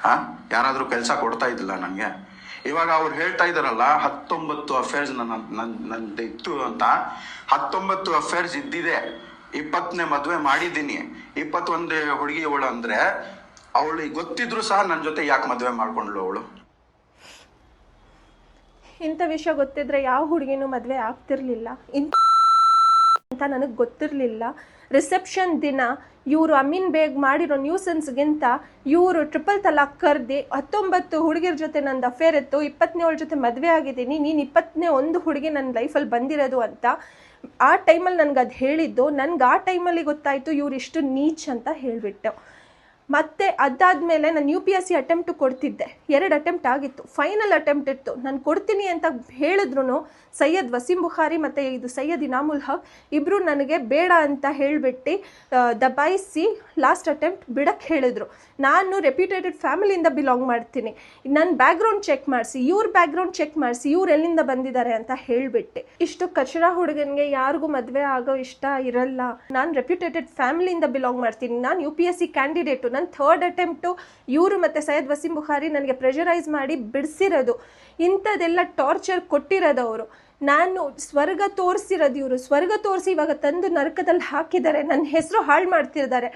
ಹಾ? ಯಾರಾದ್ರೂ ಕೆಲಸ ಕೊಡ್ತಾ ಇದ್ದಿಲ್ಲ ನನಗೆ ಇವಾಗ ಅವ್ರು ಹೇಳ್ತಾ ಇದಾರಲ್ಲ ಹತ್ತೊಂಬತ್ತು ಅಫೇರ್ಸ್ ನನ್ನ, ನನ್, ನಂದು ಇತ್ತು ಅಂತ. ಹತ್ತೊಂಬತ್ತು ಅಫೇರ್ಸ್ ಇದ್ದಿದೆ. ಇಪ್ಪತ್ತನೇ ಮದ್ವೆ ಮಾಡಿದ್ದೀನಿ. ಇಪ್ಪತ್ತೊಂದು ಹುಡುಗಿ ಅವಳು ಅಂದ್ರೆ, ಅವಳು ಗೊತ್ತಿದ್ರು ಸಹ ನನ್ನ ಜೊತೆ ಯಾಕೆ ಮದ್ವೆ ಮಾಡ್ಕೊಂಡ್ಳು ಅವಳು? ಇಂಥ ವಿಷಯ ಗೊತ್ತಿದ್ರೆ ಯಾವ ಹುಡುಗಿನೂ ಮದುವೆ ಆಗ್ತಿರ್ಲಿಲ್ಲ. ಇಂಥ ಅಂತ ನನಗೆ ಗೊತ್ತಿರಲಿಲ್ಲ. ರಿಸೆಪ್ಷನ್ ದಿನ ಇವರು ಅಮೀನ್ ಬೇಗ್ ಮಾಡಿರೋ ನ್ಯೂಸೆನ್ಸ್ಗಿಂತ ಇವರು ಟ್ರಿಪಲ್ ತಲಾಕ್ ಕರ್ದು ಹತ್ತೊಂಬತ್ತು ಹುಡುಗಿರ ಜೊತೆ ನಂದು ಅಫೇರ್ ಇತ್ತು ಇಪ್ಪತ್ತನೇಳ ಜೊತೆ ಮದುವೆ ಆಗಿದ್ದೀನಿ, ನೀನು ಇಪ್ಪತ್ತನೇ ಒಂದು ಹುಡುಗಿ ನನ್ನ ಲೈಫಲ್ಲಿ ಬಂದಿರೋದು ಅಂತ ಆ ಟೈಮಲ್ಲಿ ನನಗೆ ಅದು ಹೇಳಿದ್ದು. ನನಗೆ ಆ ಟೈಮಲ್ಲಿ ಗೊತ್ತಾಯಿತು ಇವ್ರು ಇಷ್ಟು ನೀಚ್ ಅಂತ ಹೇಳಿಬಿಟ್ಟು. ಮತ್ತೆ ಅದಾದಮೇಲೆ ನಾನು U P S C attempt ಕೊಡ್ತಿದ್ದೆ. ಎರಡು ಅಟೆಂಪ್ಟ್ ಆಗಿತ್ತು. ಫೈನಲ್ ಅಟೆಂಪ್ಟ್ ಇತ್ತು. ನಾನು ಕೊಡ್ತೀನಿ ಅಂತ ಹೇಳಿದ್ರು ಸೈಯದ್ ವಸೀಂ ಬುಖಾರಿ ಮತ್ತು ಇದು ಸೈಯದ್ ಇನಾಮುಲ್ ಹಕ್ ಇಬ್ಬರು ನನಗೆ ಬೇಡ ಅಂತ ಹೇಳಿಬಿಟ್ಟು ದಬಾಯಿಸಿ ಲಾಸ್ಟ್ ಅಟೆಂಪ್ಟ್ ಬಿಡಕ್ಕೆ ಹೇಳಿದ್ರು. ನಾನು ರೆಪ್ಯೂಟೇಟೆಡ್ ಫ್ಯಾಮಿಲಿಯಿಂದ ಬಿಲಾಂಗ್ ಮಾಡ್ತೀನಿ. ನನ್ನ ಬ್ಯಾಕ್ಗ್ರೌಂಡ್ ಚೆಕ್ ಮಾಡಿಸಿ, ಇವ್ರ ಬ್ಯಾಕ್ಗ್ರೌಂಡ್ ಚೆಕ್ ಮಾಡಿಸಿ, ಇವ್ರು ಎಲ್ಲಿಂದ ಬಂದಿದ್ದಾರೆ ಅಂತ ಹೇಳಿಬಿಟ್ಟೆ. ಇಷ್ಟು ಕಚರ ಹುಡುಗನಿಗೆ ಯಾರಿಗೂ ಮದುವೆ ಆಗೋ ಇಷ್ಟ ಇರಲ್ಲ. ನಾನು ರೆಪ್ಯೂಟೇಟೆಡ್ ಫ್ಯಾಮಿಲಿಯಿಂದ ಬಿಲಾಂಗ್ ಮಾಡ್ತೀನಿ. ನಾನು U P S C candidate ನನ್ನ ಥರ್ಡ್ ಅಟೆಂಪ್ಟು ಇವರು ಮತ್ತು ಸೈಯದ್ ವಸೀಂ ಬುಖಾರಿ ನನಗೆ ಪ್ರೆಷರೈಸ್ ಮಾಡಿ ಬಿಡಿಸಿರೋದು. ಇಂಥದ್ದೆಲ್ಲ ಟಾರ್ಚರ್ ಕೊಟ್ಟಿರೋದು ಅವರು. ನಾನು ಸ್ವರ್ಗ ತೋರಿಸಿರೋದು ಇವರು. ಸ್ವರ್ಗ ತೋರಿಸಿ ಇವಾಗ ತಂದು ನರಕದಲ್ಲಿ ಹಾಕಿದ್ದಾರೆ. ನನ್ನ ಹೆಸರು ಹಾಳು ಮಾಡ್ತಿದ್ದಾರೆ.